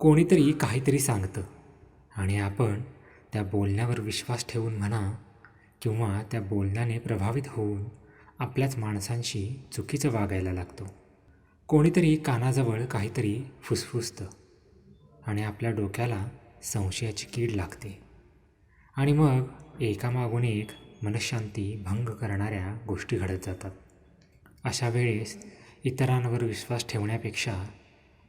कोणीतरी काहीतरी सांगतं. आणि आपण त्या बोलण्यावर विश्वास ठेवून म्हणा किंवा त्या बोलण्याने प्रभावित होऊन आपल्याच माणसांशी चुकीचं वागायला लागतो. कोणीतरी कानाजवळ काहीतरी फुसफुसतं आणि आपल्या डोक्याला संशयाची कीड लागते. आणि मग एकामागून एक मनशांती भंग करणाऱ्या गोष्टी घडत जातात. अशा वेळेस इतरांवर विश्वास ठेवण्यापेक्षा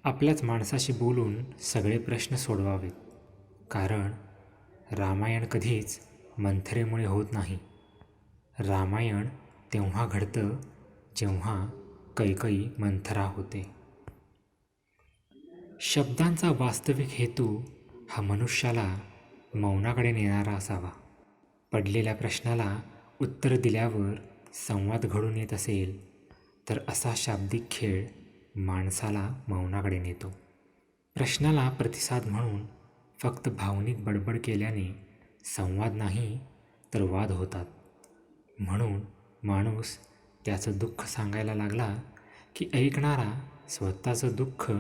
आपल्याच माणसाशी बोलून सगळे प्रश्न सोडवावेत. कारण रामायण कधीच मंथरेमुळे होत नाही. रामायण तेव्हा घडतं जेव्हा कैकई मंथरा होते. शब्दांचा वास्तविक हेतू हा मनुष्याला मौनाकडे नेणारा असावा. पडलेल्या प्रश्नाला उत्तर दिल्यावर संवाद घडून येत असेल तर असा शाब्दिक खेळ माणसाला मौनाकडे नेतो. प्रश्नाला प्रतिसाद म्हणून फक्त भावनिक बडबड केल्याने संवाद नाही तर वाद होतात. म्हणून माणूस त्याचं दुःख सांगायला लागला की ऐकणारा स्वतःचं दुःख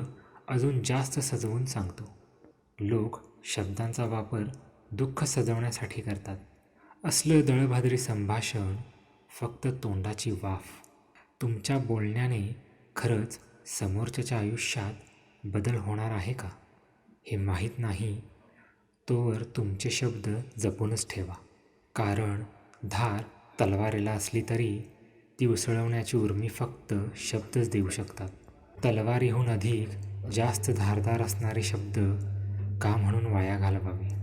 अजून जास्त सजवून सांगतो. लोक शब्दांचा वापर दुःख सजवण्यासाठी करतात. असलं दळभादरी संभाषण फक्त तोंडाची वाफ. तुमच्या बोलण्याने खरंच समोरच्याच्या आयुष्यात बदल होणार आहे का? हे माहीत नाही. तोवर तुमचे शब्द जपूनच ठेवा. कारण धार तलवारीला असली तरी ती उसळवण्याची उर्मी फक्त शब्दच देऊ शकतात. तलवारीहून अधिक जास्त धारदार असणारे शब्द का म्हणून वाया घालवावे?